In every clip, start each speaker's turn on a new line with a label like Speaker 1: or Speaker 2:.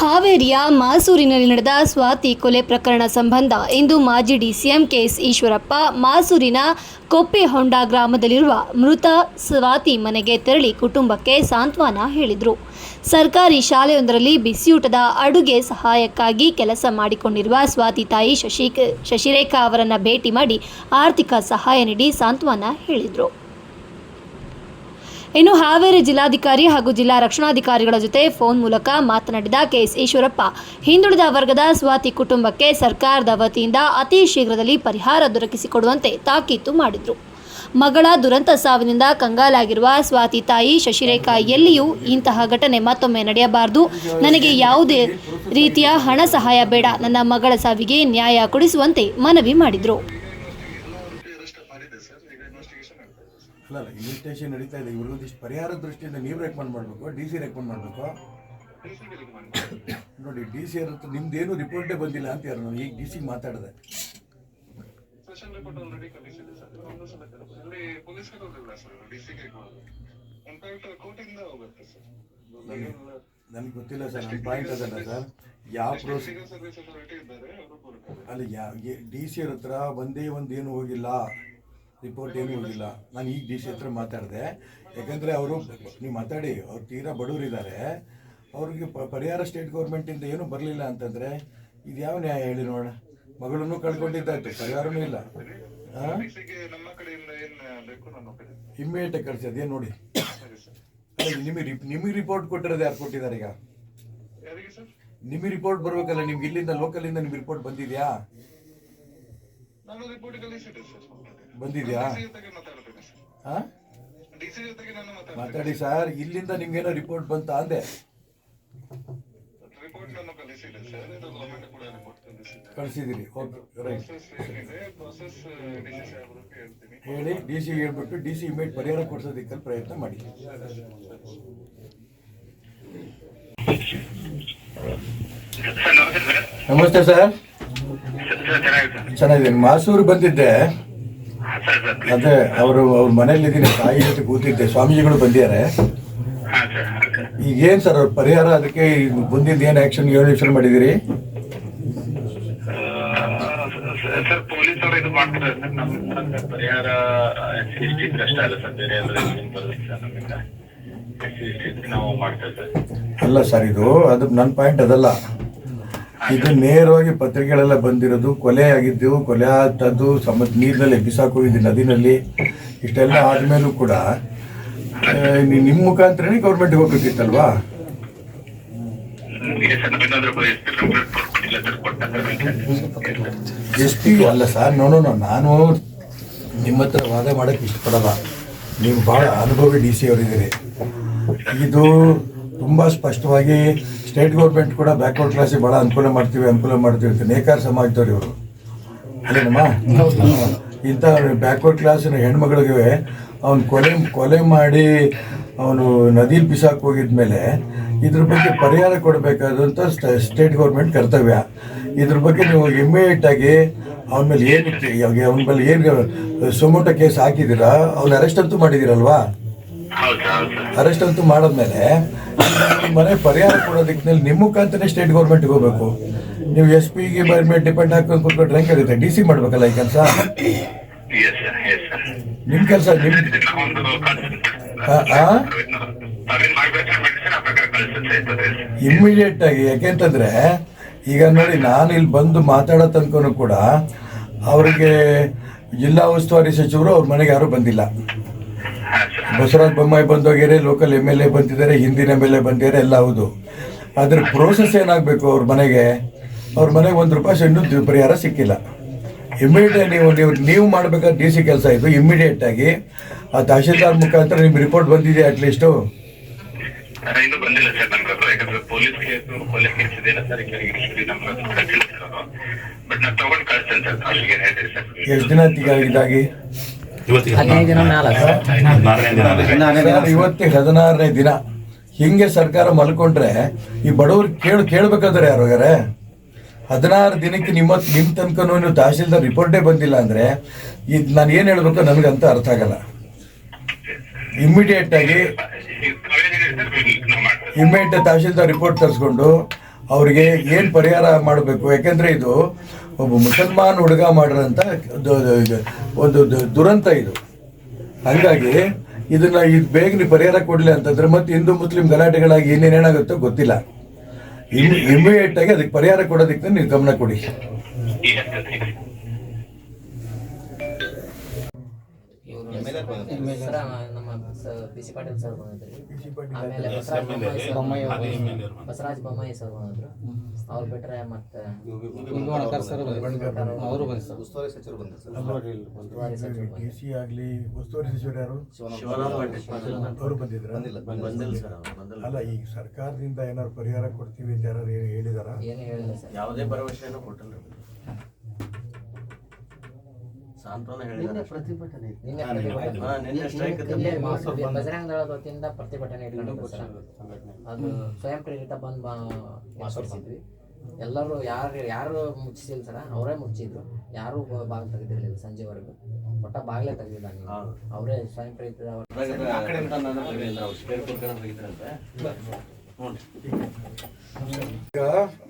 Speaker 1: ಹಾವೇರಿಯ ಮಾಸೂರಿನಲ್ಲಿ ನಡೆದ ಸ್ವಾತಿ ಕೊಲೆ ಪ್ರಕರಣ ಸಂಬಂಧ ಇಂದು ಮಾಜಿ ಡಿಸಿಎಂ ಕೆಎಸ್ ಈಶ್ವರಪ್ಪ ಮಾಸೂರಿನ ಕೊಪ್ಪೆಹೊಂಡ ಗ್ರಾಮದಲ್ಲಿರುವ ಮೃತ ಸ್ವಾತಿ ಮನೆಗೆ ತೆರಳಿ ಕುಟುಂಬಕ್ಕೆ ಸಾಂತ್ವನ ಹೇಳಿದರು. ಸರ್ಕಾರಿ ಶಾಲೆಯೊಂದರಲ್ಲಿ ಬಿಸಿಯೂಟದ ಅಡುಗೆ ಸಹಾಯಕ್ಕಾಗಿ ಕೆಲಸ ಮಾಡಿಕೊಂಡಿರುವ ಸ್ವಾತಿ ತಾಯಿ ಶಶಿ ಶಶಿರೇಖಾ ಅವರನ್ನು ಭೇಟಿ ಮಾಡಿ ಆರ್ಥಿಕ ಸಹಾಯ ನೀಡಿ ಸಾಂತ್ವನ ಹೇಳಿದರು. ಇನ್ನು ಹಾವೇರಿ ಜಿಲ್ಲಾಧಿಕಾರಿ ಹಾಗೂ ಜಿಲ್ಲಾ ರಕ್ಷಣಾಧಿಕಾರಿಗಳ ಜೊತೆ ಫೋನ್ ಮೂಲಕ ಮಾತನಾಡಿದ ಕೆಎಸ್ ಈಶ್ವರಪ್ಪ. ಹಿಂದುಳಿದ ವರ್ಗದ ಸ್ವಾತಿ ಕುಟುಂಬಕ್ಕೆ ಸರ್ಕಾರದ ವತಿಯಿಂದ ಅತಿ ಶೀಘ್ರದಲ್ಲಿ ಪರಿಹಾರ ದೊರಕಿಸಿಕೊಡುವಂತೆ ತಾಕೀತು ಮಾಡಿದರು. ಮಗಳ ದುರಂತ ಸಾವಿನಿಂದ ಕಂಗಾಲಾಗಿರುವ ಸ್ವಾತಿ ತಾಯಿ ಶಶಿರೇಖಾ ಎಲ್ಲಿಯೂ ಇಂತಹ ಘಟನೆ ಮತ್ತೊಮ್ಮೆ ನಡೆಯಬಾರದು. ನನಗೆ ಯಾವುದೇ ರೀತಿಯ ಹಣ ಸಹಾಯ ಬೇಡ. ನನ್ನ ಮಗಳ ಸಾವಿಗೆ ನ್ಯಾಯ ಕೊಡಿಸುವಂತೆ ಮನವಿ ಮಾಡಿದರು
Speaker 2: ಅರೆಸ್ಟ್ ಮಾಡಿದೆ ಸರ್ ಈಗ ಇನ್ವೆಸ್ಟಿಗೇಷನ್ ಆಗ್ತಾ ಇದೆ ಸರ್
Speaker 3: ಅಲ್ಲ ಅಲ್ಲ ಇನ್ವೆಸ್ಟಿಗೇಷನ್ ನಡೀತಾ ಇದೆ. ಇವ್ರಿಗೊಂದಿಷ್ಟು ಪರಿಹಾರ ದೃಷ್ಟಿಯಿಂದ ನೀವು ರೆಕಮೆಂಡ್ ಮಾಡಬೇಕು ಡಿ ಸಿ ರೆಕಮೆಂಡ್ ಮಾಡಬೇಕು. ನೋಡಿ ಡಿ ಸಿ ಅವ್ರ ಹತ್ರ ನಿಮ್ದೇನು ರಿಪೋರ್ಟೇ ಬಂದಿಲ್ಲ ಅಂತ ಯಾರು ನಾನು ಈಗ ಡಿ ಸಿ ಮಾತಾಡಿದೆ. ನನಗೆ ಗೊತ್ತಿಲ್ಲ ಸರ್ ನನ್ನ ಪಾಯಿಂಟ್ ಅದಲ್ಲ ಸರ್ ಯಾವ
Speaker 2: ಪ್ರೊಸೀಜರ್
Speaker 3: ಅಲ್ಲಿ ಯಾ ಡಿ ಸಿ ಅವ್ರ ಹತ್ರ ಒಂದೇ ಒಂದು ಏನು ಹೋಗಿಲ್ಲ. ರಿಪೋರ್ಟ್ ಏನೂ ಹೋಗಿಲ್ಲ ನಾನು ಈಗ ಡಿ ಸಿ ಹತ್ರ ಮಾತಾಡಿದೆ. ಯಾಕಂದರೆ ಅವರು ನೀವು ಮಾತಾಡಿ ಅವ್ರು ತೀರಾ ಬಡವರಿದ್ದಾರೆ ಅವ್ರಿಗೆ ಪ- ಪರಿಹಾರ ಸ್ಟೇಟ್ ಗೌರ್ಮೆಂಟಿಂದ ಏನೂ ಬರಲಿಲ್ಲ ಅಂತಂದರೆ ಇದು ಯಾವ ನ್ಯಾಯ ಹೇಳಿ ನೋಡ. ಮಗಳನ್ನು ಕಳ್ಕೊಂಡಿದ್ದಾಯ್ತು ಪರಿಹಾರನೂ ಇಲ್ಲ. ಹಾಂ ಇಮ್ಮಿಡಿಯೇಟಾಗಿ ಕಳಿಸಿ ಅದೇನು ನೋಡಿ. ನಿಮಗೆ ರಿಪ್ ನಿಮಗೆ ರಿಪೋರ್ಟ್ ಕೊಟ್ಟಿರೋದು ಯಾರು ಕೊಟ್ಟಿದ್ದಾರೆ ಈಗ? ನಿಮಗೆ ರಿಪೋರ್ಟ್ ಬರಬೇಕಲ್ಲ ನಿಮ್ಗೆ ಇಲ್ಲಿಂದ ಲೋಕಲಿಂದ ನಿಮ್ಗೆ ರಿಪೋರ್ಟ್ ಬಂದಿದೆಯಾ?
Speaker 2: ರಿಪೋರ್ಟ್
Speaker 3: ಬಂದಿದ್ಯಾ? ಹಾಂ? ಮಾತಾಡಿ ಸರ್ ಇಲ್ಲಿಂದ ನಿಮ್ಗೇನೋ ರಿಪೋರ್ಟ್ ಬಂತ ಅಂದೆ. ಕಳಿಸಿದಿರಿ ಓಕೆ ರೈಟ್. ಹೇಳಿ ಡಿ ಸಿ ಹೇಳ್ಬಿಟ್ಟು ಡಿ ಸಿ ಇಮೇಟ್ ಪರಿಹಾರ ಕೊಡ್ಸೋದಿಕ್ಕೆ ಪ್ರಯತ್ನ ಮಾಡಿ. ನಮಸ್ತೆ ಸರ್. ಚೆನ್ನಾಗಿದ್ದೀನಿ ಮಾಸೂರು ಬಂದಿದ್ದೆ. ಅದೇ ಅವರು ಅವ್ರ ಮನೇಲಿದ್ದೀನಿ ತಾಯಿ ಜೊತೆ ಕೂತಿದ್ದೆ ಸ್ವಾಮೀಜಿಗಳು ಬಂದಿದ್ದಾರೆ. ಈಗೇನು ಸರ್ ಅವ್ರ ಪರಿಹಾರ? ಅದಕ್ಕೆ ಬಂದಿದ್ದು ಏನು ಆ್ಯಕ್ಷನ್ ಏನು ಯೋಚನೆ ಮಾಡಿದ್ದೀರಿ
Speaker 4: ಸರ್ ಪೊಲೀಸ್ ಅವರು ಇದು ಮಾಡ್ತಾರೆ ಸರ್ ನಮ್ಮ ಪರಿಹಾರ ಎಸ್ ಸಿ ಅಷ್ಟೇ ಅಲ್ಲ ಸರ್ ಬೇರೆ ಎಲ್ಲ ಬರುತ್ತೆ ಸರ್ ನಮ್ಮಿಂದ? ಎಸ್ ಸಿ ಎಸ್ ಟಿ ನಾವು ಮಾಡ್ತೇವೆ ಸರ್.
Speaker 3: ಅಲ್ಲ ಸರ್ ಇದು ಅದು ನನ್ನ ಪಾಯಿಂಟ್ ಅದಲ್ಲ. ಇದು ನೇರವಾಗಿ ಪತ್ರಿಕೆಗಳೆಲ್ಲ ಬಂದಿರೋದು. ಕೊಲೆ ಆಗಿದ್ದು ಕೊಲೆ ಆದದ್ದು ಸಮುದ್ರ ನೀರಿನಲ್ಲಿ ಬಿಸಾಕೋಗಿದ್ದು ನದಿನಲ್ಲಿ. ಇಷ್ಟೆಲ್ಲ ಆದ್ಮೇಲೂ ಕೂಡ ನಿಮ್ಮ ಮುಖಾಂತರನೇ ಗೌರ್ಮೆಂಟ್ಗೆ ಹೋಗ್ಬೇಕಿತ್ತಲ್ವಾ?
Speaker 4: ಎಸ್ ಪಿ
Speaker 3: ಅಲ್ಲ ಸರ್ ನೋ ನಾನು ನಿಮ್ಮ ಹತ್ರ ವಾದ ಮಾಡೋಕ್ಕೆ ಇಷ್ಟಪಡಲ್ಲ. ನೀವು ಭಾಳ ಅನುಭವಿ ಡಿ ಸಿ ಅವರಿದ್ದೀರಿ. ಇದು ತುಂಬ ಸ್ಪಷ್ಟವಾಗಿ ಸ್ಟೇಟ್ ಗೌರ್ಮೆಂಟ್ ಕೂಡ ಬ್ಯಾಕ್ವರ್ಡ್ ಕ್ಲಾಸಿಗೆ ಭಾಳ ಅನುಕೂಲ ಮಾಡ್ತೀವಿ ಅನುಕೂಲ ಮಾಡ್ತೀವಿ ಅಂತ ನೇಕಾರ ಸಮಾಜದವ್ರು ಇವರು. ಅಲ್ಲೇನಮ್ಮ? ಇಂಥ ಬ್ಯಾಕ್ವರ್ಡ್ ಕ್ಲಾಸಿನ ಹೆಣ್ಮಗಳಿಗೆ ಅವನು ಕೊಲೆ ಕೊಲೆ ಮಾಡಿ ಅವನು ನದಿಲಿ ಬಿಸಾಕ್ ಹೋಗಿದ್ಮೇಲೆ ಇದ್ರ ಬಗ್ಗೆ ಪರಿಹಾರ ಕೊಡಬೇಕಾದಂಥ ಸ್ಟೇಟ್ ಗೌರ್ಮೆಂಟ್ ಕರ್ತವ್ಯ. ಇದ್ರ ಬಗ್ಗೆ ನೀವು ಇಮ್ಮಿಡಿಯೇಟ್ ಆಗಿ ಅವನ ಮೇಲೆ ಏನು ಅವನ ಮೇಲೆ ಏನು, ಸುಮೋಟ ಕೇಸ್ ಹಾಕಿದ್ದೀರಾ? ಅವ್ನ ಅರೆಸ್ಟ್ ಅಂತೂ ಮಾಡಿದ್ದೀರಲ್ವಾ? ಅರೆಸ್ಟ್ ಅಂತೂ ಮಾಡಿದ್ಮೇಲೆ ಮನೆ ಪರಿಹಾರ ಕೊಡೋ ದಿಕ್ಕಿನಲ್ಲಿ ನಿಮ್ಮ ಮುಖಾಂತರನೇ ಸ್ಟೇಟ್ ಗೌರ್ಮೆಂಟ್ಗೆ ಹೋಗ್ಬೇಕು. ನೀವು ಎಸ್ ಪಿಗೆ ಮೇಲೆ ಡಿಪೆಂಡ್ ಹಾಕೊಂಡು ಕುತ್ಕೊಂಡ್ರೆ ಹೆಂಗೆ ಆಗುತ್ತೆ ಡಿ ಸಿ ಮಾಡ್ಬೇಕಲ್ಲ ಈ ಕೆಲಸ? ನಿಮ್ಮ ಕೆಲಸ ನಿಮ್ಮ ಇಮ್ಮಿಡಿಯೇಟ್ ಆಗಿ ಯಾಕೆಂತಂದ್ರೆ ಈಗ ನೋಡಿ ನಾನು ಇಲ್ಲಿ ಬಂದು ಮಾತಾಡೋ ತನಕನೂ ಕೂಡ ಅವರಿಗೆ ಜಿಲ್ಲಾ ಉಸ್ತುವಾರಿ ಸಚಿವರು ಅವ್ರ ಮನೆಗೆ ಯಾರೂ ಬಂದಿಲ್ಲ. ಬಸವರಾಜ ಬೊಮ್ಮಾಯಿ ಬಂದೋಗ್ಯಾರೆ ಲೋಕಲ್ ಎಂ ಎಲ್ ಎ ಬಂದಿದ್ದಾರೆ ಹಿಂದಿನ ಎಂ ಎಲ್ ಎ ಬಂದಿದ್ದಾರೆ ಎಲ್ಲ ಹೌದು. ಅದ್ರ ಪ್ರೋಸೆಸ್ ಏನಾಗಬೇಕು ಅವ್ರ ಮನೆಗೆ? ಅವ್ರ ಮನೆಗೆ ಒಂದು ರೂಪಾಯಿ ಇನ್ನೂ ಪರಿಹಾರ ಸಿಕ್ಕಿಲ್ಲ. ಇಮ್ಮಿಡಿಯೇಟ್ ನೀವು ನೀವು ನೀವು ಮಾಡಬೇಕಾದ ಡಿ ಸಿ ಕೆಲಸ ಇದು ಇಮ್ಮಿಡಿಯೇಟ್ ಆಗಿ. ಆ ತಹಶೀಲ್ದಾರ್ ಮುಖಾಂತರ ನಿಮ್ಗೆ ರಿಪೋರ್ಟ್ ಬಂದಿದೆ ಅಟ್ಲೀಸ್ಟು
Speaker 4: ಇನ್ನೂ ಬಂದಿಲ್ಲ ಸರ್ ನಮ್ಗೆ ಅದು ಯಾಕಂದ್ರೆ ಪೊಲೀಸ್ ಕೇಸ್ ಕೊಲೆ ಕೇಸ್ ಇದೆಯಲ್ಲ ಸರ್ ಈಗ ನಮ್ಗೆ ಅದು ಕಳ್ಸಿಲ್ಲ ಸರ್ ಅದು ಬಟ್ ನಾನು ತಗೊಂಡು ಕಳಿಸ್ತೇನೆ ಸರ್ ಅಲ್ಲಿಗೆ ಏನ್ ಸರ್.
Speaker 3: ಎಷ್ಟು ದಿನ ಈಗ ಇದಾಗಿ
Speaker 5: ಹದಿನೈದು ದಿನ
Speaker 3: ಇವತ್ತಿಗೆ ಹದಿನಾರನೇ ದಿನ. ಹಿಂಗೆ ಸರ್ಕಾರ ಮಲ್ಕೊಂಡ್ರೆ ಈ ಬಡವ್ರು ಕೇಳ ಕೇಳ್ಬೇಕಾದ್ರೆ ಯಾರು ಯಾರೇ ಹದಿನಾರು ದಿನಕ್ಕೆ ನಿಮ್ಮ ನಿಮ್ಮ ತನಕನೂ ನೀವು ತಹಶೀಲ್ದಾರ್ ರಿಪೋರ್ಟೇ ಬಂದಿಲ್ಲ ಅಂದ್ರೆ ಇದು ನಾನು ಏನು ಹೇಳ್ಬೇಕು ನನಗಂತ ಅರ್ಥ ಆಗಲ್ಲ. ಇಮ್ಮಿಡಿಯೇಟ್ ಆಗಿ ಇಮ್ಮಿಡಿಯೇಟ್ ತಹಶೀಲ್ದಾರ್ ರಿಪೋರ್ಟ್ ತರಿಸ್ಕೊಂಡು ಅವ್ರಿಗೆ ಏನು ಪರಿಹಾರ ಮಾಡಬೇಕು? ಯಾಕಂದ್ರೆ ಇದು ಒಬ್ಬ ಮುಸಲ್ಮಾನ್ ಹುಡುಗ ಮಾಡಿರೋಂಥ ಒಂದು ದುರಂತ ಇದು. ಹಂಗಾಗಿ ಇದನ್ನ ಇದು ನೀವು ಪರಿಹಾರ ಕೊಡಲಿ ಅಂತಂದ್ರೆ ಮತ್ತೆ ಹಿಂದೂ ಮುಸ್ಲಿಂ ಗಲಾಟೆಗಳಾಗಿ ಏನೇನೇನಾಗುತ್ತೋ ಗೊತ್ತಿಲ್ಲ. ಇಮಿಡಿಯೇಟ್ ಆಗಿ ಅದಕ್ಕೆ ಪರಿಹಾರ ಕೊಡೋದಕ್ಕೆ ನೀವು ಗಮನ ಕೊಡಿ.
Speaker 5: ಸರ್ ನಮ್ಮ ಪಿ ಸಿ ಪಾಟೀಲ್ ಸರ್ ಬಂದಿದ್ರು. ಆಮೇಲೆ ಬಸವರಾಜ ಬೊಮ್ಮಾಯಿ ಸರ್ ಬಸವರಾಜ ಬೊಮ್ಮಾಯಿ ಸರ್ ಬಂದಿದ್ರು. ಅವ್ರು ಬಿಟ್ರೆ ಮತ್ತೆ ಅವರು
Speaker 6: ಉಸ್ತುವಾರಿ ಸಚಿವರು ಬಂದರು
Speaker 3: ಡಿ. ಸಿ ಆಗಲಿ ಉಸ್ತುವಾರಿ ಸಚಿವರು ಯಾರು? ಅವರು ಬಂದಿದ್ರ?
Speaker 6: ಬಂದಿಲ್ಲ.
Speaker 3: ಅಲ್ಲ ಈಗ ಸರ್ಕಾರದಿಂದ ಏನಾದ್ರು ಪರಿಹಾರ ಕೊಡ್ತೀವಿ ಅಂತ ಯಾರು ಹೇಳಿದಾರ?
Speaker 5: ಏನು ಹೇಳಿಲ್ಲ ಸರ್.
Speaker 7: ಯಾವುದೇ ಭರವಸೆಯನ್ನು ಕೊಟ್ಟಿಲ್ಲ. ಸಾಂತ್ವನ ಹೇಳಿದ್ದಾರೆ
Speaker 6: ಪ್ರತಿಭಟನೆ
Speaker 5: ನಿನ್ನೆ ಬಜರಂಗ ದಳದ ವತಿಯಿಂದ ಇಟ್ಕೊಂಡಿದ್ರು ಅದು ಸ್ವಯಂ ಪ್ರೇರಿತ ಬಂದ್ ಏರ್ಪಡಿಸಿದ್ವಿ. ಎಲ್ಲರೂ ಯಾರು ಯಾರು ಮುಚ್ಚಿಸಿಲ್ಲ ಸರ ಅವರೇ ಮುಚ್ಚಿದ್ರು. ಯಾರು ಬಾಗಿಲು ತೆಗೆದಿರಲಿಲ್ಲ ಸಂಜೆವರೆಗೂ. ಒಟ್ಟ ಬಾಗಿಲೇ ತೆಗೆದಿಲ್ಲ ನೀವು ಅವರೇ ಸ್ವಯಂ ಪ್ರೇರಿತ
Speaker 3: ಈಗ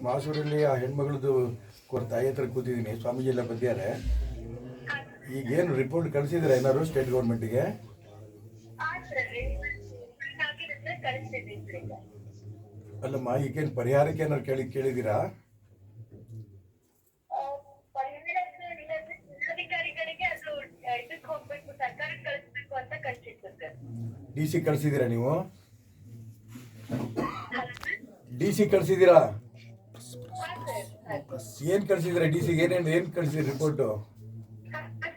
Speaker 3: ಮಾಸೂರಲ್ಲಿ ಆ ಹೆಣ್ಮಗಳದ್ದು ತಾಯಿ ಹತ್ರ ಕೂತಿದ್ದೀನಿ ಸ್ವಾಮೀಜಿ ಎಲ್ಲ ಬಂದಿದ್ದಾರೆ. ಈಗ ಏನು ರಿಪೋರ್ಟ್ ಕಳಿಸಿದ್ರೆ ಏನಾದ್ರು ಸ್ಟೇಟ್ ಗೌರ್ಮೆಂಟಿಗೆ ಅಲ್ಲಮ್ಮ, ಈಗೇನು ಪರಿಹಾರಕ್ಕೆ ಏನಾರು ಕೇಳಿ, ಕೇಳಿದ್ದೀರಾ? ಡಿ ಸಿ ಕಳಿಸಿದ್ದೀರಾ ನೀವು? ಡಿ ಸಿ ಕಳಿಸಿದ್ದೀರಾ? ಏನು ಕಳಿಸಿದ್ದೀರಾ ಡಿ ಸಿಗೆ ಏನೇನು, ಏನು ಕಳಿಸಿದ್ರಿ ರಿಪೋರ್ಟು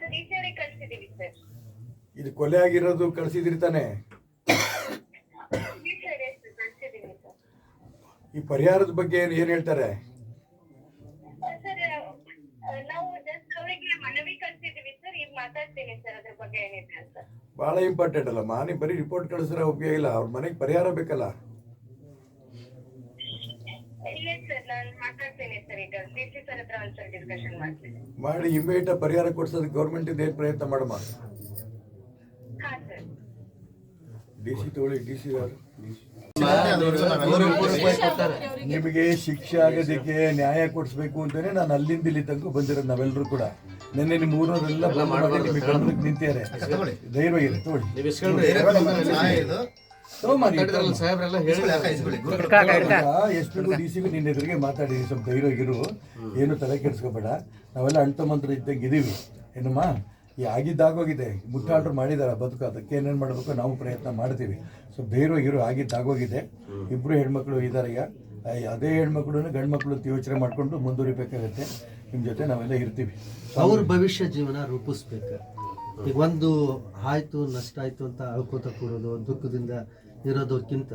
Speaker 8: ಸರ್ ಈ ಸಾರಿ ಕಳ್ಸಿದೀವಿ ಸರ್
Speaker 3: ಇದು ಕೊಲೆ ಆಗಿರೋದು ಕಳಿಸಿದ್ರಿ ತಾನೆ.
Speaker 8: ಈ
Speaker 3: ಪರಿಹಾರದ ಬಗ್ಗೆ ಏನು ಏನು ಹೇಳ್ತಾರೆ? ಬಹಳ ಇಂಪಾರ್ಟೆಂಟ್ ಅಲ್ಲ ಮಾನಿ ಬರೀ ರಿಪೋರ್ಟ್ ಕಳಿಸಿದ್ರೆ ಉಪಯೋಗ ಇಲ್ಲ ಅವ್ರ ಮನೆಗೆ ಪರಿಹಾರ ಬೇಕಲ್ಲ. ಮಾಡಿ ಇಮಿಡಿಯೇಟ್ ಪರಿಹಾರ ಕೊಡ್ಸೋದು ಗೌರ್ಮೆಂಟ್ ಏನು ಪ್ರಯತ್ನ ಮಾಡಮ್ಮ? ತಗೊಳ್ಳಿ ನಿಮಗೆ ಶಿಕ್ಷೆ ಆಗೋದಕ್ಕೆ ನ್ಯಾಯ ಕೊಡಿಸ್ಬೇಕು ಅಂತಾನೆ ನಾನು ಅಲ್ಲಿಂದ ಇಲ್ಲಿ ತನಕ ಬಂದಿರೋದು ನಾವೆಲ್ಲರೂ ಕೂಡ. ನಿನ್ನೆ ನಿಮ್ಮ ಊರವರೆಲ್ಲ ನಿಂತಾರೆ ನಿಮಗೆ ಗಮನಕ್ಕೆ ನಿಂತಿದ್ದಾರೆ. ಧೈರ್ಯವಾಗಿರಿ ತಗೊಳ್ಳಿ. ಎಸ್ ಪಿಗೂ ಡಿ ಸಿ ನಿನ್ನ ಎದುರಿಗೆ ಮಾತಾಡಿ ಸ್ವಲ್ಪ ಧೈರ್ಯ ಇರು. ಏನು ತಲೆ ಕೆಡಿಸ್ಕೋಬೇಡ. ನಾವೆಲ್ಲ ಅಣ್ತಮಂತ್ರ ಇದ್ದಂಗೆ ಇದೀವಿ. ಏನಮ್ಮ? ಈ ಆಗಿದ್ದಾಗೋಗಿದೆ ಮುಟ್ಟಾಡ್ರು ಮಾಡಿದಾರೆ ಬದುಕು ಅದಕ್ಕೆ ಏನೇನು ಮಾಡಬೇಕು ನಾವು ಪ್ರಯತ್ನ ಮಾಡ್ತೀವಿ. ಸೊ ಸ್ವಲ್ಪ ಇರು ಆಗಿದ್ದಾಗೋಗಿದೆ ಇಬ್ಬರು ಹೆಣ್ಮಕ್ಳು ಇದ್ದಾರೆ ಈಗ. ಅದೇ ಹೆಣ್ಮಕ್ಳು ಗಂಡು ಮಕ್ಕಳು ಅಂತ ಯೋಚನೆ ಮಾಡಿಕೊಂಡು ಮುಂದುವರಿಬೇಕಾಗತ್ತೆ. ನಿಮ್ಮ ಜೊತೆ ನಾವೆಲ್ಲ ಇರ್ತೀವಿ.
Speaker 6: ಅವ್ರ ಭವಿಷ್ಯ ಜೀವನ ರೂಪಿಸ್ಬೇಕು. ಈಗ ಒಂದು ಆಯ್ತು ನಷ್ಟ ಆಯ್ತು ಅಂತ ಅಳ್ಕೋತ ಕೂಡೋದು ದುಃಖದಿಂದ ಇರೋದಕ್ಕಿಂತ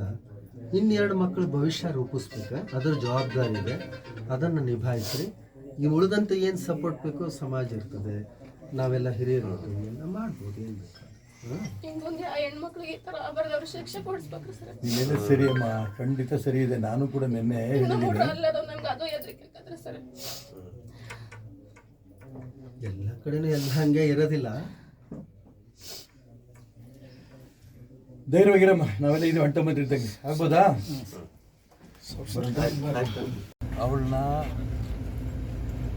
Speaker 6: ಇನ್ನೆರಡು ಮಕ್ಕಳು ಭವಿಷ್ಯ ರೂಪಿಸ್ಬೇಕು. ಅದರ ಜವಾಬ್ದಾರಿ ಇದೆ. ಅದನ್ನು ನಿಭಾಯಿಸ್ರಿ. ಈ ಉಳಿದಂತೆ ಏನು ಸಪೋರ್ಟ್ ಬೇಕು ಸಮಾಜ ಇರ್ತದೆ. ನಾವೆಲ್ಲ ಹಿರಿಯರು. ಎಲ್ಲ ಮಾಡ್ಬೋದು ಏನು
Speaker 9: ಸರ್.
Speaker 3: ನಿನ್ನೆ ಸರಿ ಅಮ್ಮ ಖಂಡಿತ ಸರಿ ಇದೆ. ನಾನು ಕೂಡ ನಿನ್ನೆ
Speaker 6: ಎಲ್ಲ ಕಡೆನೂ ಎಲ್ಲ ಹಂಗೆ ಇರೋದಿಲ್ಲ.
Speaker 3: ಧೈರ್ಯವಾಗಿರಮ್ಮ ನಾವೆಲ್ಲ ಇದು ಅಂಟ ಮಂದಿರ್ತಂಗೆ ಇದ್ದಂಗೆ. ಆಗ್ಬೋದಾ? ಅವಳನ್ನ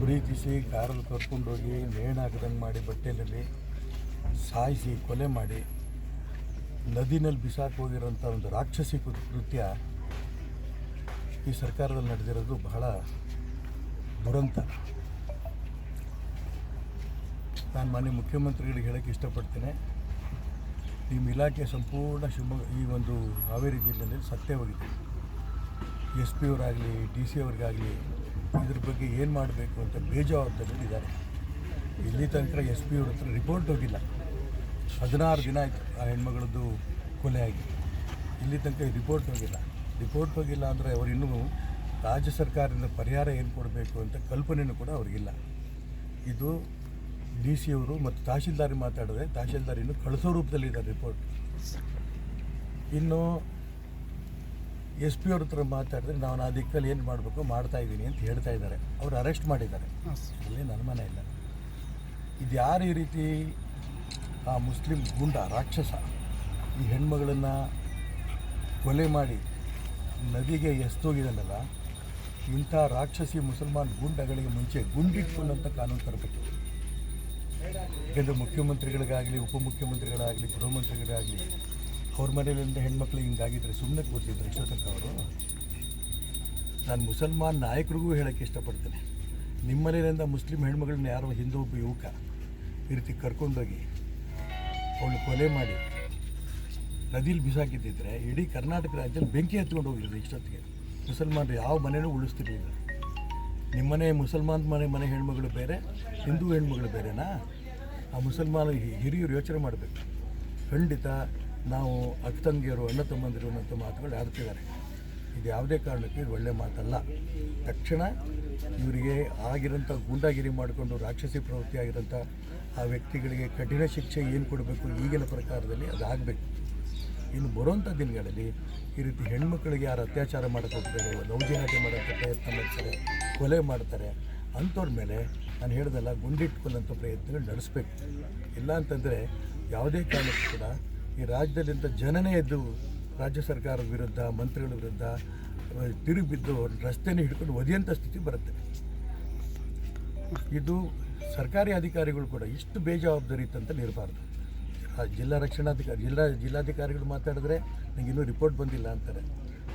Speaker 3: ಪ್ರೀತಿಸಿ ಕಾರಲ್ಲಿ ಕರ್ಕೊಂಡೋಗಿ ನೇಣಾಗದಂಗೆ ಮಾಡಿ ಬಟ್ಟೆಯಲ್ಲಿ ಸಾಯಿಸಿ ಕೊಲೆ ಮಾಡಿ ನದಿನಲ್ಲಿ ಬಿಸಾಕಿ ಹೋಗಿರೋಂಥ ಒಂದು ರಾಕ್ಷಸಿ ಕೃತ್ಯ ಈ ಸರ್ಕಾರದಲ್ಲಿ ನಡೆದಿರೋದು ಬಹಳ ದುರಂತ. ನಾನು ಮಾನ್ಯ ಮುಖ್ಯಮಂತ್ರಿಗಳಿಗೆ ಹೇಳೋಕ್ಕೆ ಇಷ್ಟಪಡ್ತೇನೆ. ನಿಮ್ಮ ಇಲಾಖೆ ಸಂಪೂರ್ಣ ಶಿವಮೊಗ್ಗ ಈ ಒಂದು ಹಾವೇರಿ ಜಿಲ್ಲೆಯಲ್ಲಿ ಸತ್ಯವಾಗಿದೆ ಎಸ್ ಪಿ ಅವರಾಗಲಿ, ಡಿ ಸಿ ಅವ್ರಿಗಾಗಲಿ ಇದ್ರ ಬಗ್ಗೆ ಏನು ಮಾಡಬೇಕು ಅಂತ ಬೇಜವಾಬ್ದಾರಿದ್ದಾರೆ ಇಲ್ಲಿ ತನಕ ಎಸ್ ಪಿ ಅವ್ರ ಹತ್ರ ರಿಪೋರ್ಟ್ ಹೋಗಿಲ್ಲ. ಹದಿನಾರು ದಿನ ಆಯಿತು ಆ ಹೆಣ್ಮಗಳದ್ದು ಕೊಲೆ ಆಗಿ ಇಲ್ಲಿ ತನಕ ರಿಪೋರ್ಟ್ ಹೋಗಿಲ್ಲ. ರಿಪೋರ್ಟ್ ಹೋಗಿಲ್ಲ ಅಂದರೆ ಅವರು ಇನ್ನೂ ರಾಜ್ಯ ಸರ್ಕಾರದಿಂದ ಪರಿಹಾರ ಏನು ಕೊಡಬೇಕು ಅಂತ ಕಲ್ಪನೆಯೂ ಕೂಡ ಅವ್ರಿಗಿಲ್ಲ ಇದು ಡಿ ಸಿ ಅವರು ಮತ್ತು ತಹಶೀಲ್ದಾರಿ ಮಾತಾಡಿದ್ರೆ ತಹಶೀಲ್ದಾರ್ ಇನ್ನು ಕಳಿಸೋ ರೂಪದಲ್ಲಿದ್ದಾರೆ ರಿಪೋರ್ಟ್. ಇನ್ನು ಎಸ್ ಪಿ ಅವ್ರ ಹತ್ರ ಮಾತಾಡಿದ್ರೆ ನಾನು ಆ ದಿಕ್ಕಲ್ಲಿ ಏನು ಮಾಡಬೇಕು ಮಾಡ್ತಾ ಇದ್ದೀನಿ ಅಂತ ಹೇಳ್ತಾ ಇದ್ದಾರೆ. ಅವರು ಅರೆಸ್ಟ್ ಮಾಡಿದ್ದಾರೆ. ಅಲ್ಲಿ ನನ್ನ ಮನೆ ಇಲ್ಲ. ಇದು ಯಾರು ಈ ರೀತಿ ಆ ಮುಸ್ಲಿಂ ಗುಂಡ ರಾಕ್ಷಸ ಈ ಹೆಣ್ಮಗಳನ್ನು ಕೊಲೆ ಮಾಡಿ ನದಿಗೆ ಎಸ್ತೋಗಿದ್ದಾನಲ್ಲ ಇಂಥ ರಾಕ್ಷಸಿ ಮುಸಲ್ಮಾನ್ ಗುಂಡಗಳಿಗೆ ಮುಂಚೆ ಗುಂಡಿಟ್ಕೊಂಡಂಥ ಕಾನೂನು ತರಬೇಕು. ಯಾಕೆಂದರೆ ಮುಖ್ಯಮಂತ್ರಿಗಳಿಗಾಗಲಿ ಉಪಮುಖ್ಯಮಂತ್ರಿಗಳಾಗಲಿ ಗೃಹ ಮಂತ್ರಿಗಳಾಗಲಿ ಅವ್ರ ಮನೆಯಲ್ಲಿಂದ ಹೆಣ್ಮಕ್ಳು ಹಿಂಗಾಗಿದ್ರೆ ಸುಮ್ಮನೆ ಕೂತಿದ್ರು ಎಷ್ಟೊತ್ತಂಕ ಅವರು. ನಾನು ಮುಸಲ್ಮಾನ್ ನಾಯಕರಿಗೂ ಹೇಳೋಕ್ಕೆ ಇಷ್ಟಪಡ್ತೇನೆ. ನಿಮ್ಮ ಮನೆಯಿಂದ ಮುಸ್ಲಿಂ ಹೆಣ್ಮಗಳನ್ನ ಯಾರೋ ಹಿಂದೂ ಒಬ್ಬ ಯುವಕ ಈ ರೀತಿ ಕರ್ಕೊಂಡೋಗಿ ಅವಳು ಕೊಲೆ ಮಾಡಿ ನದಿಲಿ ಬಿಸಾಕಿದ್ದಿದ್ರೆ ಇಡೀ ಕರ್ನಾಟಕ ರಾಜ್ಯದಲ್ಲಿ ಬೆಂಕಿ ಹತ್ಕೊಂಡು ಹೋಗಿದ್ರು ಇಷ್ಟೊತ್ತಿಗೆ. ಮುಸಲ್ಮಾನರು ಯಾವ ಮನೆಯೂ ಉಳಿಸ್ತಿರ್ಲಿಲ್ಲ. ನಿಮ್ಮನೆ ಮುಸಲ್ಮಾನ್ ಮನೆ ಮನೆ ಹೆಣ್ಮಗಳು ಬೇರೆ, ಹಿಂದೂ ಹೆಣ್ಮಗಳು ಬೇರೆನಾ? ಆ ಮುಸಲ್ಮಾನ ಹಿರಿಯರು ಯೋಚನೆ ಮಾಡಬೇಕು. ಖಂಡಿತ ನಾವು ಅಕ್ಕ ತಂಗಿಯರು ಅಣ್ಣ ತಮ್ಮಂದಿರು ಅನ್ನೋಂಥ ಮಾತುಗಳು ಆಡ್ತಿದ್ದಾರೆ ಇದು ಯಾವುದೇ ಕಾರಣಕ್ಕೆ ಇದು ಒಳ್ಳೆಯ ಮಾತಲ್ಲ. ತಕ್ಷಣ ಇವರಿಗೆ ಆಗಿರೋಂಥ ಗೂಂಡಾಗಿರಿ ಮಾಡಿಕೊಂಡು ರಾಕ್ಷಸಿ ಪ್ರವೃತ್ತಿ ಆಗಿರೋಂಥ ಆ ವ್ಯಕ್ತಿಗಳಿಗೆ ಕಠಿಣ ಶಿಕ್ಷೆ ಏನು ಕೊಡಬೇಕು ಈಗಿನ ಪ್ರಕಾರದಲ್ಲಿ ಅದಾಗಬೇಕು. ಇನ್ನು ಬರುವಂಥ ದಿನಗಳಲ್ಲಿ ಈ ರೀತಿ ಹೆಣ್ಮಕ್ಳಿಗೆ ಯಾರು ಅತ್ಯಾಚಾರ ಮಾಡಕ್ಕೆ ಹೋಗ್ತಾರೆ ದೌರ್ಜನ್ಯತೆ ಮಾಡೋಕ್ಕೆ ಪ್ರಯತ್ನ ಮಾಡ್ತಾರೆ, ಕೊಲೆ ಮಾಡ್ತಾರೆ, ಅಂಥವ್ರ ಮೇಲೆ ನಾನು ಹೇಳ್ದಲ್ಲ ಗುಂಡಿಟ್ಕೊಳ್ಳೋಂಥ ಪ್ರಯತ್ನಗಳು ನಡೆಸಬೇಕು. ಇಲ್ಲ ಅಂತಂದರೆ ಯಾವುದೇ ಕಾರಣಕ್ಕೂ ಕೂಡ ಈ ರಾಜ್ಯದಲ್ಲಿಂಥ ಜನನೇ ಎದ್ದು ರಾಜ್ಯ ಸರ್ಕಾರದ ವಿರುದ್ಧ ಮಂತ್ರಿಗಳ ವಿರುದ್ಧ ತಿರುಗಿ ಬಿದ್ದು ರಸ್ತೆನೇ ಹಿಡ್ಕೊಂಡು ಒದಿಯಂಥ ಸ್ಥಿತಿ ಬರುತ್ತೆ. ಇದು ಸರ್ಕಾರಿ ಅಧಿಕಾರಿಗಳು ಕೂಡ ಇಷ್ಟು ಬೇಜವಾಬ್ದಾರಿ ಇತ್ತಂತ ಇರಬಾರ್ದು ಆ ಜಿಲ್ಲಾ ರಕ್ಷಣಾಧಿಕಾರಿ ಜಿಲ್ಲಾ ಜಿಲ್ಲಾಧಿಕಾರಿಗಳು ಮಾತಾಡಿದ್ರೆ ನನಗೆ ಇನ್ನೂ ರಿಪೋರ್ಟ್ ಬಂದಿಲ್ಲ ಅಂತಾರೆ.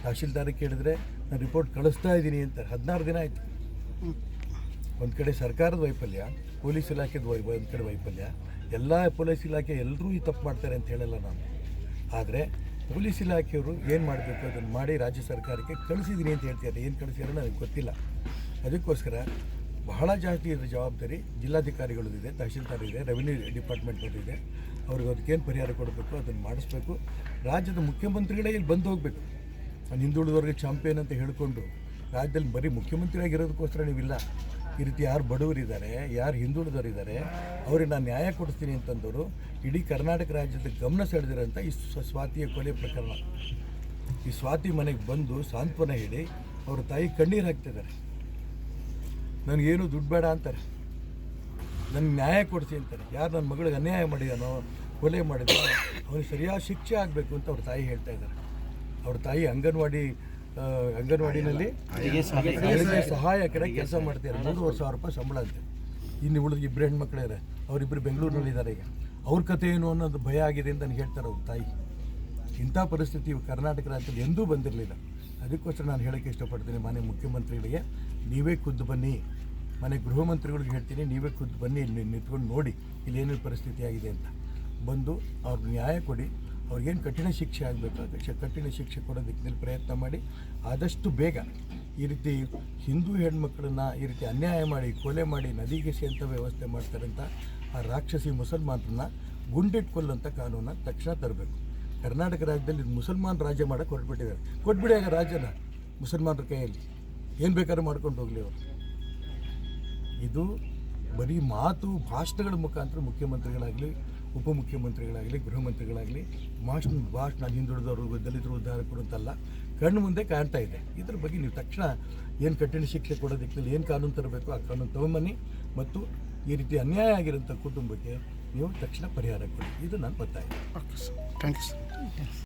Speaker 3: ತಹಶೀಲ್ದಾರಿಗೆ ಕೇಳಿದ್ರೆ ನಾನು ರಿಪೋರ್ಟ್ ಕಳಿಸ್ತಾ ಇದ್ದೀನಿ ಅಂತಾರೆ. ಹದಿನಾರು ದಿನ ಆಯಿತು. ಒಂದು ಕಡೆ ಸರ್ಕಾರದ ವೈಫಲ್ಯ ಪೊಲೀಸ್ ಇಲಾಖೆದ ವೈ ಒಂದು ಕಡೆ ವೈಫಲ್ಯ. ಎಲ್ಲ ಪೊಲೀಸ್ ಇಲಾಖೆ ಎಲ್ಲರೂ ಈ ತಪ್ಪು ಮಾಡ್ತಾರೆ ಅಂತ ಹೇಳಲ್ಲ ನಾನು. ಆದರೆ ಪೊಲೀಸ್ ಇಲಾಖೆಯವರು ಏನು ಮಾಡಬೇಕು ಅದನ್ನು ಮಾಡಿ ರಾಜ್ಯ ಸರ್ಕಾರಕ್ಕೆ ಕಳಿಸಿದ್ದೀನಿ ಅಂತ ಹೇಳ್ತಿದ್ದಾರೆ ಏನು ಕಳಿಸಿದ್ರೆ ನನಗೆ ಗೊತ್ತಿಲ್ಲ. ಅದಕ್ಕೋಸ್ಕರ ಬಹಳ ಜಾಸ್ತಿ ಇದ್ರ ಜವಾಬ್ದಾರಿ ಜಿಲ್ಲಾಧಿಕಾರಿಗಳದ್ದಿದೆ ತಹಶೀಲ್ದಾರ್ ಇದೆ ರೆವಿನ್ಯೂ ಡಿಪಾರ್ಟ್ಮೆಂಟ್ ಇದೆ ಅವ್ರಿಗೆ ಅದಕ್ಕೇನು ಪರಿಹಾರ ಕೊಡಬೇಕು, ಅದನ್ನು ಮಾಡಿಸ್ಬೇಕು. ರಾಜ್ಯದ ಮುಖ್ಯಮಂತ್ರಿಗಳೇ ಇಲ್ಲಿ ಬಂದು ಹೋಗಬೇಕು. ನಾನು ಹಿಂದುಳಿದವ್ರಿಗೆ ಚಾಂಪಿಯನ್ ಅಂತ ಹೇಳಿಕೊಂಡು ರಾಜ್ಯದಲ್ಲಿ ಬರೀ ಮುಖ್ಯಮಂತ್ರಿಯಾಗಿರೋದಕ್ಕೋಸ್ಕರ ನೀವಿಲ್ಲ. ಈ ರೀತಿ ಯಾರು ಬಡವರಿದ್ದಾರೆ, ಯಾರು ಹಿಂದುಳಿದವರಿದ್ದಾರೆ, ಅವ್ರಿಗೆ ನಾನು ನ್ಯಾಯ ಕೊಡಿಸ್ತೀನಿ ಅಂತಂದವರು ಇಡೀ ಕರ್ನಾಟಕ ರಾಜ್ಯದ ಗಮನ ಸೆಳೆದಿರೋಂಥ ಈ ಸ್ವ- ಸ್ವಾತಿಯ ಕೊಲೆ ಪ್ರಕರಣ. ಈ ಸ್ವಾತಿ ಮನೆಗೆ ಬಂದು ಸಾಂತ್ವನ ಹೇಳಿ ಅವ್ರ ತಾಯಿ ಕಣ್ಣೀರು ಹಾಕ್ತಿದ್ದಾರೆ. ನನಗೇನು ದುಡ್ಡು ಬೇಡ ಅಂತಾರೆ. ನನಗೆ ನ್ಯಾಯ ಕೊಡಿಸಿ ಅಂತಾರೆ. ಯಾರು ನನ್ನ ಮಗಳಿಗೆ ಅನ್ಯಾಯ ಮಾಡಿದಾನೋ, ಕೊಲೆ ಮಾಡಿದಾನೋ ಅವ್ರಿಗೆ ಸರಿಯಾದ ಶಿಕ್ಷೆ ಆಗಬೇಕು ಅಂತ ಅವ್ರ ತಾಯಿ ಹೇಳ್ತಾ ಇದ್ದಾರೆ. ಅವ್ರ ತಾಯಿ ಅಂಗನವಾಡಿ ಅಂಗನವಾಡಿನಲ್ಲಿ ಸಹಾಯ ಸಹಾಯಕರ ಕೆಲಸ ಮಾಡ್ತಾರೆ ಮೂರುವರೆ ಸಾವಿರ ರೂಪಾಯಿ ಸಂಬಳ ಅಂತೆ. ಇನ್ನು ಉಳಿದ ಇಬ್ಬರು ಹೆಣ್ಮಕ್ಳಿದ್ದಾರೆ ಅವರಿಬ್ಬರು ಬೆಂಗಳೂರಿನಲ್ಲಿ ಇದ್ದಾರೆ ಈಗ. ಅವ್ರ ಕಥೆ ಏನು ಅನ್ನೋದು ಭಯ ಆಗಿದೆ ಅಂತ ನನಗೆ ಹೇಳ್ತಾರೆ ಅವ್ರ ತಾಯಿ. ಇಂಥ ಪರಿಸ್ಥಿತಿ ಕರ್ನಾಟಕ ರಾಜ್ಯದಲ್ಲಿ ಎಂದೂ ಬಂದಿರಲಿಲ್ಲ. ಅದಕ್ಕೋಸ್ಕರ ನಾನು ಹೇಳೋಕ್ಕೆ ಇಷ್ಟಪಡ್ತೀನಿ ಮಾನ್ಯ ಮುಖ್ಯಮಂತ್ರಿಗಳಿಗೆ ನೀವೇ ಖುದ್ದು ಬನ್ನಿ. ಮನೆ ಗೃಹ ಮಂತ್ರಿಗಳಿಗೆ ಹೇಳ್ತೀನಿ ನೀವೇ ಖುದ್ದು ಬನ್ನಿ ಇಲ್ಲಿ ನಿಂತ್ಕೊಂಡು ನೋಡಿ ಇಲ್ಲಿ ಏನೇನು ಪರಿಸ್ಥಿತಿ ಆಗಿದೆ ಅಂತ. ಬಂದು ಅವ್ರಿಗೆ ನ್ಯಾಯ ಕೊಡಿ. ಅವ್ರಿಗೇನು ಕಠಿಣ ಶಿಕ್ಷೆ ಆಗಬೇಕು ಅಧ್ಯಕ್ಷ ಕಠಿಣ ಶಿಕ್ಷೆ ಕೊಡೋ ದಿಕ್ಕಿನಲ್ಲಿ ಪ್ರಯತ್ನ ಮಾಡಿ, ಆದಷ್ಟು ಬೇಗ ಈ ರೀತಿ ಹಿಂದೂ ಹೆಣ್ಮಕ್ಳನ್ನ ಈ ರೀತಿ ಅನ್ಯಾಯ ಮಾಡಿ, ಕೊಲೆ ಮಾಡಿ ನದಿಗೆ ಸೇಂತ ವ್ಯವಸ್ಥೆ ಮಾಡ್ತಾರಂತ ಆ ರಾಕ್ಷಸಿ ಮುಸಲ್ಮಾನರನ್ನ ಗುಂಡಿಟ್ಕೊಲ್ಲಂಥ ಕಾನೂನ ತಕ್ಷಣ ತರಬೇಕು. ಕರ್ನಾಟಕ ರಾಜ್ಯದಲ್ಲಿ ಮುಸಲ್ಮಾನ್ ರಾಜ್ಯ ಮಾಡೋಕ್ಕೆ ಹೊರಟ್ಬಿಟ್ಟಿದ್ದಾರೆ. ಕೊಟ್ಬಿಡಿ ಆಗ ರಾಜ್ಯನ ಮುಸಲ್ಮಾನರ ಕೈಯಲ್ಲಿ. ಏನು ಬೇಕಾದ್ರೂ ಮಾಡ್ಕೊಂಡು ಹೋಗಲಿ ಅವರು. ಇದು ಬರೀ ಮಾತು, ಭಾಷಣಗಳ ಮುಖಾಂತರ ಮುಖ್ಯಮಂತ್ರಿಗಳಾಗಲಿ ಉಪಮುಖ್ಯಮಂತ್ರಿಗಳಾಗಲಿ ಗೃಹ ಮಂತ್ರಿಗಳಾಗಲಿ ಭಾಷಣ ಭಾಷಣ ಹಿಂದುಳಿದವರು ದಲಿತರು ಉದ್ಧಾರಕರು ಅಂತಲ್ಲ ಕಣ್ಣು ಮುಂದೆ ಕಾಣ್ತಾ ಇದೆ. ಇದ್ರ ಬಗ್ಗೆ ನೀವು ತಕ್ಷಣ ಏನು ಕಠಿಣ ಶಿಕ್ಷೆ ಕೊಡೋದಿಕ್ಕಲ್ಲಿ ಏನು ಕಾನೂನು ತರಬೇಕು ಆ ಕಾನೂನು ತಗೊಂಬನ್ನಿ. ಮತ್ತು ಈ ರೀತಿ ಅನ್ಯಾಯ ಆಗಿರೋಂಥ ಕುಟುಂಬಕ್ಕೆ ನೀವು ತಕ್ಷಣ ಪರಿಹಾರ ಕೊಡಿ. ಇದು ನಾನು ಬರ್ತಾ
Speaker 10: okay sir. Thank you sir.